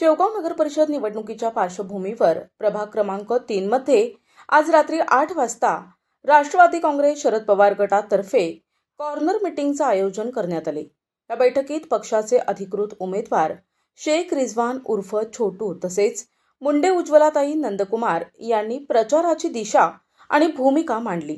शेवगाव नगर परिषद निवडणुकीच्या पार्श्वभूमीवर प्रभाग क्रमांक तीन मध्ये आज रात्री आठ वाजता राष्ट्रवादी काँग्रेस शरद पवार गटातर्फे कॉर्नर मिटिंगचं आयोजन करण्यात आले. या बैठकीत पक्षाचे अधिकृत उमेदवार शेख रिझवान उर्फ छोटू तसेच मुंडे उज्ज्वलाताई नंदकुमार यांनी प्रचाराची दिशा आणि भूमिका मांडली.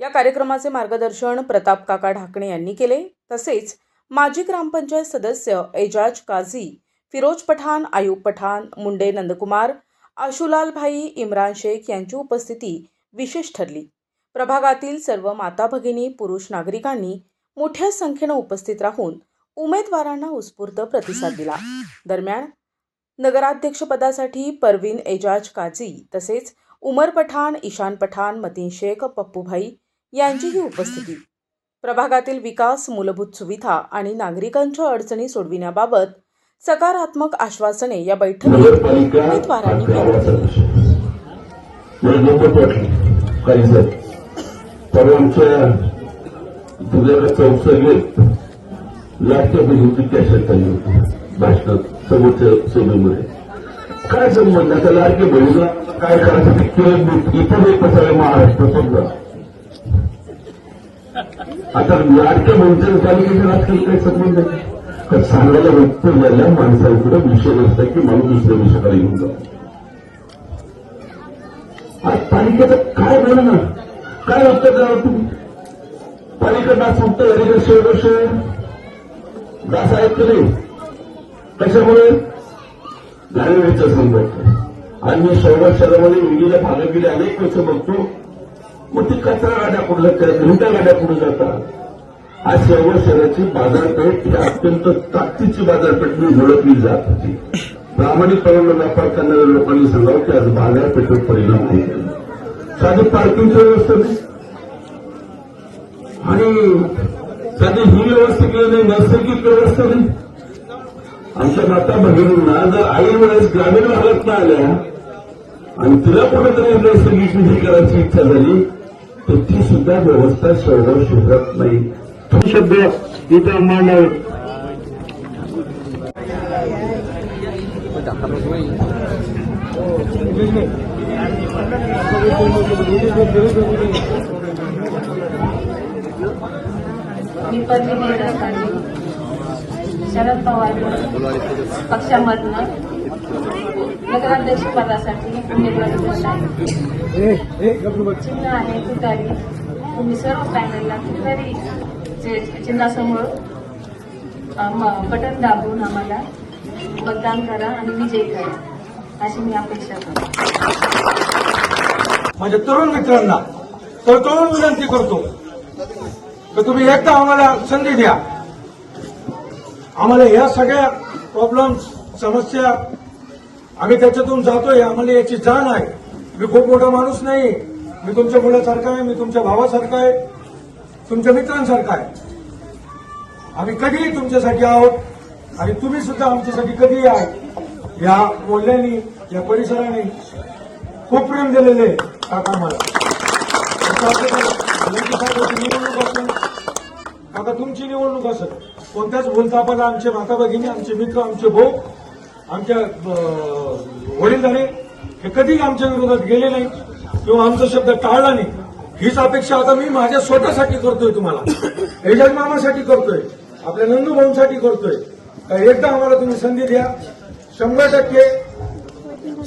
या कार्यक्रमाचे मार्गदर्शन प्रताप काका ढाकणे यांनी केले. तसेच माजी ग्रामपंचायत सदस्य एजाज काझी फिरोज पठाण आयूब पठाण मुंडे नंदकुमार आशुलाल भाई इम्रान शेख यांची उपस्थिती विशेष ठरली. प्रभागातील सर्व माता भगिनी पुरुष नागरिकांनी मोठ्या संख्येनं उपस्थित राहून उमेदवारांना उत्स्फूर्त प्रतिसाद दिला. दरम्यान नगराध्यक्षपदासाठी परवीन एजाज काझी तसेच उमर पठाण ईशान पठाण मतीन शेख पप्पूभाई यांचीही उपस्थिती. प्रभागातील विकास मूलभूत सुविधा आणि नागरिकांच्या अडचणी सोडविण्याबाबत सकारात्मक आश्वासने या बैठकीत उमेदवारांनी गावाचा केली काही होती आली होती. भाषणात समोरच्या सभेमध्ये. काय संबंध? आता लाडके बहिणीला काय करायचं ते केलं इतर एक महाराष्ट्र समजा आता लाडक्या तालुक्याच्या राजकीय काय संबंध आहे तर सांगायला व्यक्त झाल्या माणसांकडे विषय नसता की मला दुसऱ्या विषयाकडे येऊन जातो? आज पालिकेचं काय म्हणणं? काय उत्तर द्यावं तुम्ही पालिकेला सुटतं झाले का शेवट दास आहेत का नाही? कशामुळे? गाडीवरच्या संदर्भात आणि मी शहरात शहरामध्ये विविध भागात गेले अनेक वर्ष बघतो. मग ती कचरा गाड्या कुठल्या त्या घंटा गाड्या पुढे जातात? आज शहराची बाजारपेठ ही अत्यंत ताकदीची बाजारपेठ म्हणून ओळखली जात होती. प्रामाणिकपणानं व्यापार करणाऱ्या लोकांनी सांगावं की आज बाजारपेठेवर परिणाम नाही साधी पार्किंगची व्यवस्था नाही. आणि साधी ही व्यवस्था केली नाही नैसर्गिक व्यवस्था नाही. आमच्या माता भगिनींना जर आई वेळेस ग्रामीण भागात न आल्या आणि तिला कुठेतरी नैसर्गिक विधी करायची इच्छा झाली तर ती सुद्धा व्यवस्था शहरात शोधत नाही. शब्द इथं मांडावे. शरद पवार पक्षामधनं नगराध्यक्ष पदासाठी उमेदवारी चिन्ह आहे तुतारी तुम्ही सर्व पॅनलला तुतारी चे- चिन्हासमोर बटन दाबून आम्हाला मतदान करा आणि विजय करा. अशी मी अपेक्षा करतो. माझ्या म्हणजे तरुण मित्रांना तळतळून विनंती करतो तर तुम्ही एकदा आम्हाला संधी द्या. आम्हाला या सगळ्या प्रॉब्लेम समस्या आम्ही त्याच्यातून जातोय आम्हाला याची जाण आहे. मी खूप मोठा माणूस नाही. मी तुमच्या मुलासारखा आहे मी तुमच्या भावासारखा आहे. तुमच्या मित्रांसारखा आहे. आम्ही कधीही तुमच्यासाठी आहोत. आणि तुम्ही सुद्धा आमच्यासाठी कधीही आहात. या बोलण्याने या परिसराने खूप प्रेम दिलेले आहे. काका मला निवडणूक असेल. काका तुमची निवडणूक असेल. कोणत्याच बोलतापाला आमचे माता भगिनी आमचे मित्र आमचे भाऊ आमच्या अं, वडीलधारे हे कधीही आमच्या विरोधात गेले नाही किंवा आमचा शब्द टाळला नाही. हीच अपेक्षा आता मी माझ्या स्वतःसाठी करतोय तुम्हाला. एजाज मामासाठी करतोय. आपल्या नंदू भाऊंसाठी करतोय. एकदा आम्हाला तुम्ही संधी द्या. शंभर टक्के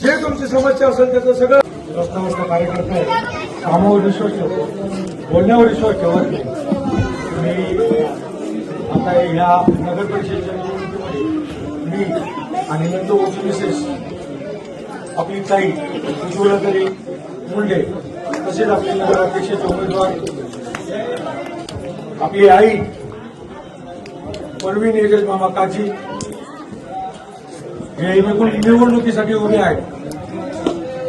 जे तुमची समस्या असेल त्याचं सगळं रस्ता कार्यकर्ता आहे. कामावर विश्वास ठेवतो. बोलण्यावर विश्वास ठेवत नाही. मी आता ह्या नगर परिषदेच्या निवडणुकीमध्ये मी आणि नंतर ओची मिसेस आपली ताई उज्ज्वलाताई मुंडे तसेच आपले नगराध्यक्षाचे उमेदवार. आपली आई परवीन एजज मामा काजी. हे एकूण निवडणुकीसाठी उभे आहेत.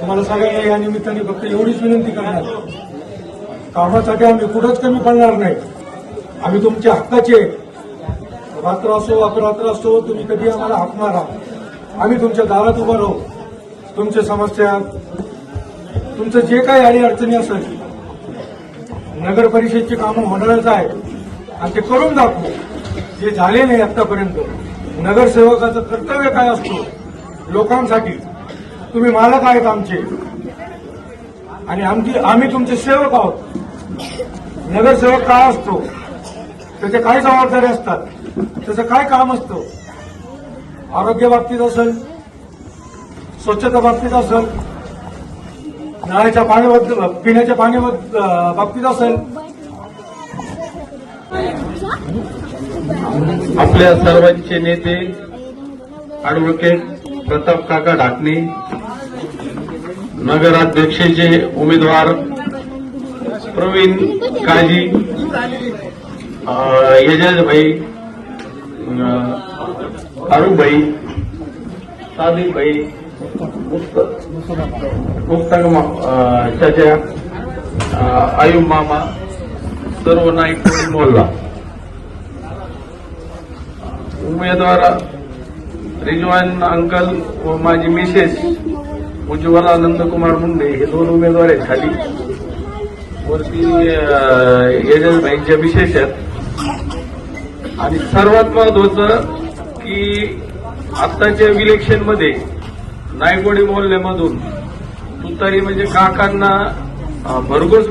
तुम्हाला सगळ्यांना या निमित्ताने फक्त एवढीच विनंती करणार. कामासाठी आम्ही कुठंच कमी पडणार नाही. आम्ही तुमच्या हक्काचे रात्र असो अपरात्र असो तुम्ही कधी आम्हाला हाक मारा. आम्ही तुमच्या दारात उभं राहू. तुमच्या समस्या तुमचं जे काही अडी अडचणी असेल नगर परिषदची कामं होणारच आहे आणि ते करून दाखवू. जे झाले नाही आतापर्यंत. नगरसेवकाचं कर्तव्य काय असतो? लोकांसाठी. तुम्ही मालक आहेत आमचे. आणि आमची आम्ही तुमचे सेवक आहोत. नगरसेवक काय असतो? त्याच्या काय जबाबदारी असतात? त्याचं काय काम असतं? आरोग्य बाबतीत असेल स्वच्छता बाबतीत असेल नळाच्या पाण्याबद्दल पिण्याच्या पाण्याबद्दल बाबतीत असेल. आपल्या सर्वांचे नेते ऍडव्होकेट प्रताप काका ढाकणे नगराध्यक्षेचे उमेदवार प्रवीण काजी यजभाई अरुभाई सादिकभाई मुक्ताग चाचा आयुब मामा सर्व नाईक मोहल्ला. उमेदवार रिजवान अंकल व माझी मिसेस उज्ज्वल आनंद कुमार मुंडे हे दोन उमेदवार आहेत खाली. वरती एजंटबाईंच्या विशेष आहेत. आणि सर्वात महत्वाचं की आत्ताच्या इलेक्शनमध्ये नायगोडी मोहल्ल्यामधून. तुतारी म्हणजे काकांना भरघोस